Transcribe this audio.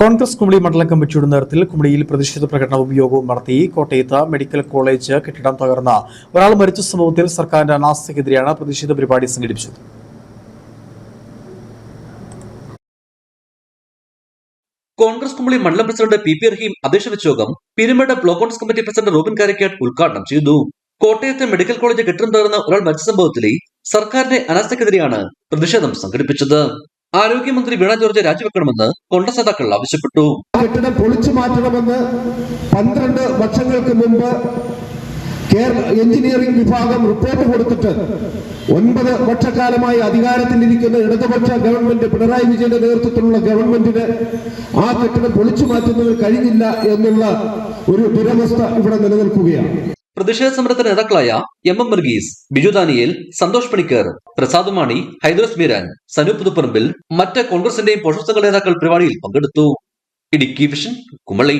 കോൺഗ്രസ് കുമളി മണ്ഡലം കമ്മിറ്റിയുടെ നേതൃത്വത്തിൽ കുമളിയിൽ പ്രതിഷേധ പ്രകടനവും യോഗവും നടത്തി കോട്ടയത്ത് മെഡിക്കൽ കോളേജ് കെട്ടിടം തകർന്ന ഒരാൾ മരിച്ച സംഭവത്തിൽ സർക്കാരിന്റെ അനാസ്ഥയ്ക്കെതിരെയാണ് പ്രതിഷേധ പരിപാടി സംഘടിപ്പിച്ചത്. കോൺഗ്രസ് കുമളി മണ്ഡലം പ്രസിഡന്റ് പി പി റഹീം അധ്യക്ഷ വെച്ച യോഗം Peermade block Congress committee president Robin Karakkat ഉദ്ഘാടനം ചെയ്തു. കോട്ടയത്തെ മെഡിക്കൽ കോളേജ് കെട്ടിടം തകർന്ന ഒരാൾ മരിച്ച സംഭവത്തിലെ സർക്കാരിന്റെ അനാസ്ഥയ്ക്കെതിരെയാണ് പ്രതിഷേധം സംഘടിപ്പിച്ചത്. ആരോഗ്യമന്ത്രി വീണ ജോർജ് രാജിവെക്കണമെന്ന് കോൺഗ്രസ് നേതാക്കൾ ആവശ്യപ്പെട്ടു. കെട്ടിടം പൊളിച്ചു മാറ്റണമെന്ന് പന്ത്രണ്ട് വർഷങ്ങൾക്ക് മുമ്പ് കേരള എഞ്ചിനീയറിംഗ് വിഭാഗം റിപ്പോർട്ട് കൊടുത്തിട്ട് ഒൻപത് വർഷക്കാലമായി അധികാരത്തിലിരിക്കുന്ന ഇടതുപക്ഷ ഗവൺമെന്റ് പിണറായി വിജയന്റെ നേതൃത്വത്തിലുള്ള ഗവൺമെന്റിന് ആ കെട്ടിടം പൊളിച്ചു മാറ്റുന്നതിന് കഴിഞ്ഞില്ല എന്നുള്ള ഒരു ദുരവസ്ഥ ഇവിടെ നിലനിൽക്കുകയാണ്. പ്രതിഷേധ സമരത്തിന് നേതാക്കളായ M M Varghese Biju Daniel Santhosh Panicker Prasad Mani Hydros Meeran Sanu Puthuparambil മറ്റ് കോൺഗ്രസിന്റെയും പോഷക നേതാക്കൾ പരിപാടിയിൽ പങ്കെടുത്തു. ഇടുക്കി വിഷൻ കുമളി.